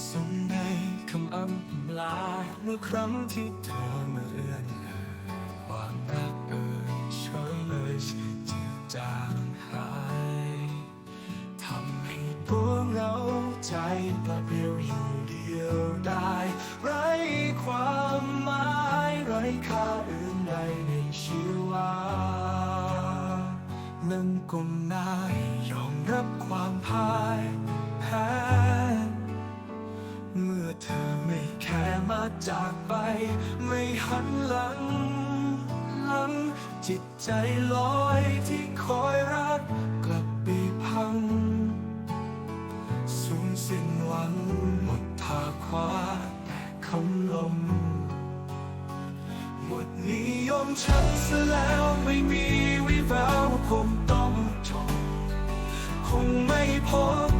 สมในคำอำลาเมื่อครั้งที่เธอมาเอื้อนเอ่ยความรักเอ่ยเฉยเลยจืดจางหายทำให้ตัวเหงาใจปละเปลี่ยวอยู่เดียวได้ ไร้ความหมายไร้ค่าอื่นใดในชีวาเริ่มก้มหน้ายอมรับความพ่ายแพ้ จากไป ไม่หันหลังหลัง จิตใจลอยที่คอยรักกลับปีพัง สูญสิ้นหวังหมดทางขวาคำลมหมดนิยมฉันซะแล้วไม่มีวิแววคงต้องจบคงไม่พบ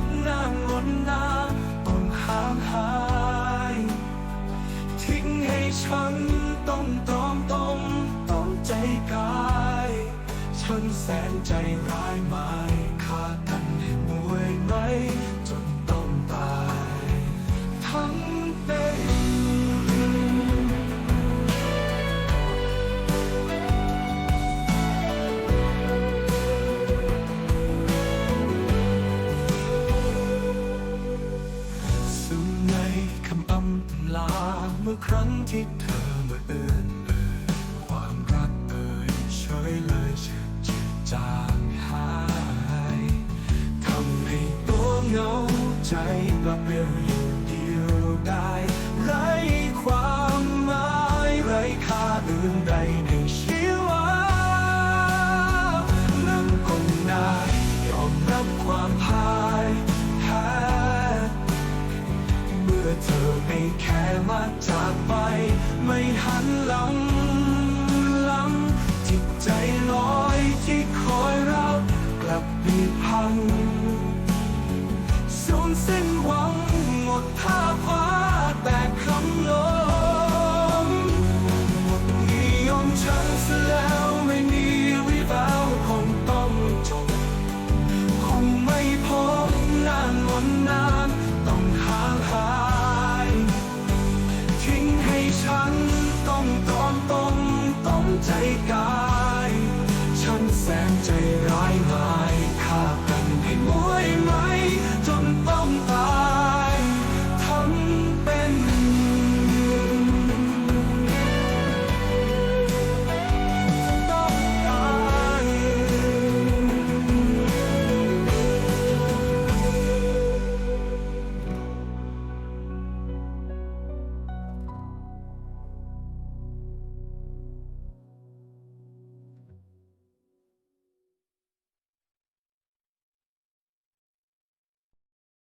ใจกายฉันแสนใจร้ายหมายฆ่ากันให้มวยไหมจนต้องตายทั้งเป็นซึ่งในคำอำลาเมื่อครั้งที่เธอมาเอื้อน ใจกลับเปลี่ยวอยู่เดียวได้ไร้ความหมายไร้ค่าอื่นใดในชีวานั่งก้มหน้ายอมรับความพ่ายแพ้เมื่อเธอไม่แค่มาจากไป ไม่หันหลังหลังจิตใจลอยที่คอยรับกลับปีพัง สิ้นหวังหมดท่าฟ้าแต่คำลมหมดนิยมฉันเสียแล้วไม่มีวิบาวคงต้องจบคงไม่พบนานวันนานต้องห่างหาย ทิ้งให้ฉันต้องตอมต้มต้องใจกา